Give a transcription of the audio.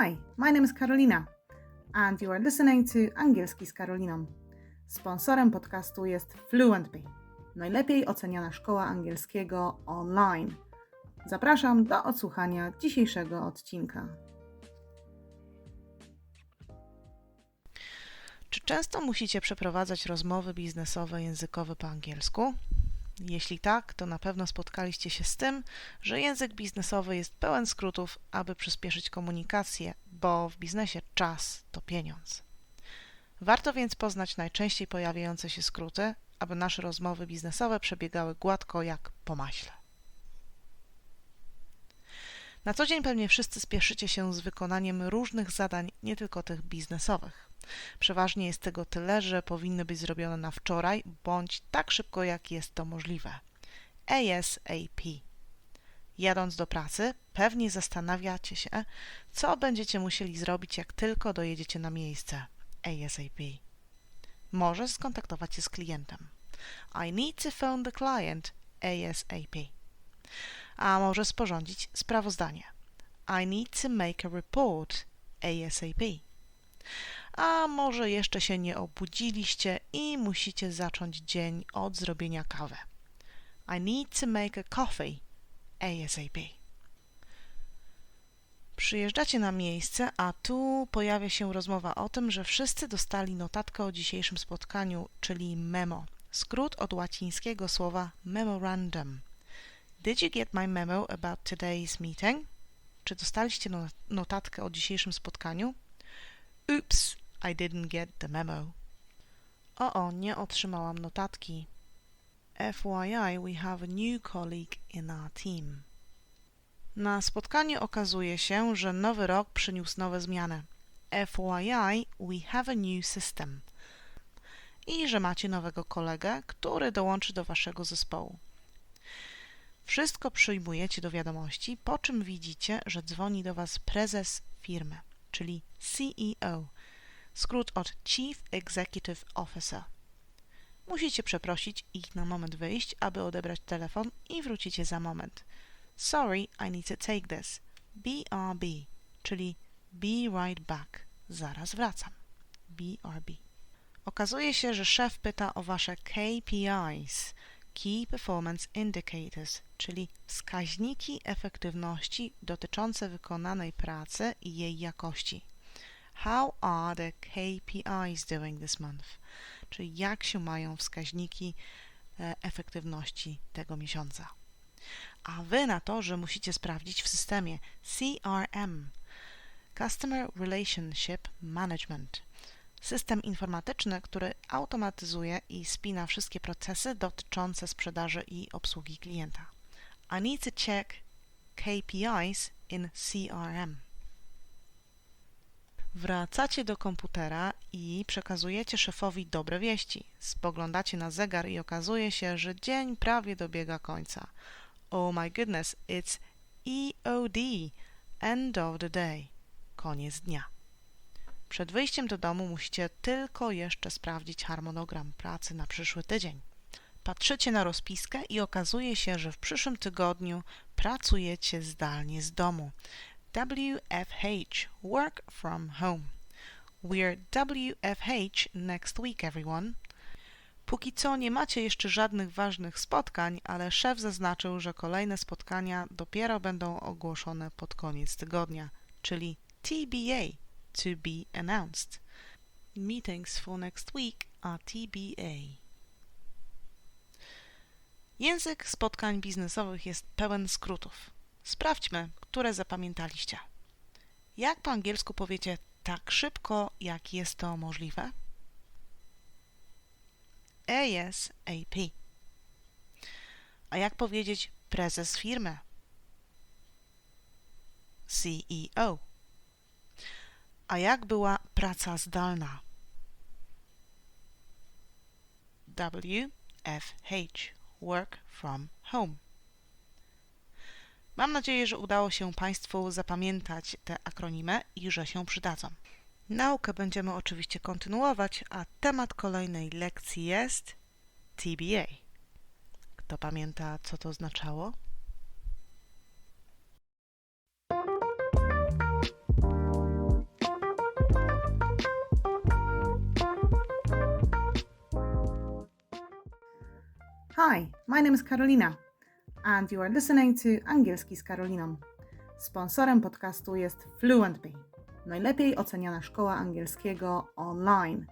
Hi, my name is Carolina, and you are listening to Angielski z Karoliną. Sponsorem podcastu jest FluentBee, najlepiej oceniana szkoła angielskiego online. Zapraszam do odsłuchania dzisiejszego odcinka. Czy często musicie przeprowadzać rozmowy biznesowe językowe po angielsku? Jeśli tak, to na pewno spotkaliście się z tym, że język biznesowy jest pełen skrótów, aby przyspieszyć komunikację, bo w biznesie czas to pieniądz. Warto więc poznać najczęściej pojawiające się skróty, aby nasze rozmowy biznesowe przebiegały gładko jak po maśle. Na co dzień pewnie wszyscy spieszycie się z wykonaniem różnych zadań, nie tylko tych biznesowych. Przeważnie jest tego tyle, że powinny być zrobione na wczoraj bądź tak szybko, jak jest to możliwe. ASAP. Jadąc do pracy, pewnie zastanawiacie się, co będziecie musieli zrobić, jak tylko dojedziecie na miejsce. ASAP. Może skontaktować się z klientem. I need to phone the client ASAP. A może sporządzić sprawozdanie. I need to make a report ASAP a może jeszcze się nie obudziliście i musicie zacząć dzień od zrobienia kawy. I need to make a coffee ASAP. Przyjeżdżacie na miejsce, a tu pojawia się rozmowa o tym, że wszyscy dostali notatkę o dzisiejszym spotkaniu, czyli memo. Skrót od łacińskiego słowa memorandum. Did you get my memo about today's meeting? Czy dostaliście notatkę o dzisiejszym spotkaniu? Oops, i didn't get the memo. O, o, nie otrzymałam notatki. FYI, we have a new colleague in our team. Na spotkaniu okazuje się, że nowy rok przyniósł nowe zmiany. FYI, we have a new system. I że macie nowego kolegę, który dołączy do waszego zespołu. Wszystko przyjmujecie do wiadomości, po czym widzicie, że dzwoni do was prezes firmy, czyli CEO, skrót od Chief Executive Officer. Musicie przeprosić ich na moment wyjść, aby odebrać telefon i wrócicie za moment. Sorry, I need to take this. BRB, czyli Be right back. Zaraz wracam. BRB. Okazuje się, że szef pyta o wasze KPIs, Key Performance Indicators, czyli wskaźniki efektywności dotyczące wykonanej pracy i jej jakości. How are the KPIs doing this month? Czyli jak się mają wskaźniki e, efektywności tego miesiąca. A wy na to, że musicie sprawdzić w systemie CRM Customer Relationship Management system informatyczny, który automatyzuje i spina wszystkie procesy dotyczące sprzedaży i obsługi klienta. I need to check KPIs in CRM. Wracacie do komputera i przekazujecie szefowi dobre wieści. Spoglądacie na zegar i okazuje się, że dzień prawie dobiega końca. Oh my goodness, it's EOD, end of the day, koniec dnia. Przed wyjściem do domu musicie tylko jeszcze sprawdzić harmonogram pracy na przyszły tydzień. Patrzycie na rozpiskę i okazuje się, że w przyszłym tygodniu pracujecie zdalnie z domu. WFH, Work from Home. We're WFH next week, everyone. Póki co nie macie jeszcze żadnych ważnych spotkań, ale szef zaznaczył, że kolejne spotkania dopiero będą ogłoszone pod koniec tygodnia, czyli TBA, to be announced. Meetings for next week are TBA. Język spotkań biznesowych jest pełen skrótów. Sprawdźmy, które zapamiętaliście. Jak po angielsku powiecie tak szybko, jak jest to możliwe? ASAP. A jak powiedzieć prezes firmy? CEO. A jak była praca zdalna? WFH. Work from home. Mam nadzieję, że udało się Państwu zapamiętać te akronimy i że się przydadzą. Naukę będziemy oczywiście kontynuować, a temat kolejnej lekcji jest TBA. Kto pamięta, co to oznaczało? Hi, my name is Carolina and you are listening to Angielski z Karoliną. Sponsorem podcastu jest Fluentby, najlepiej oceniana szkoła angielskiego online.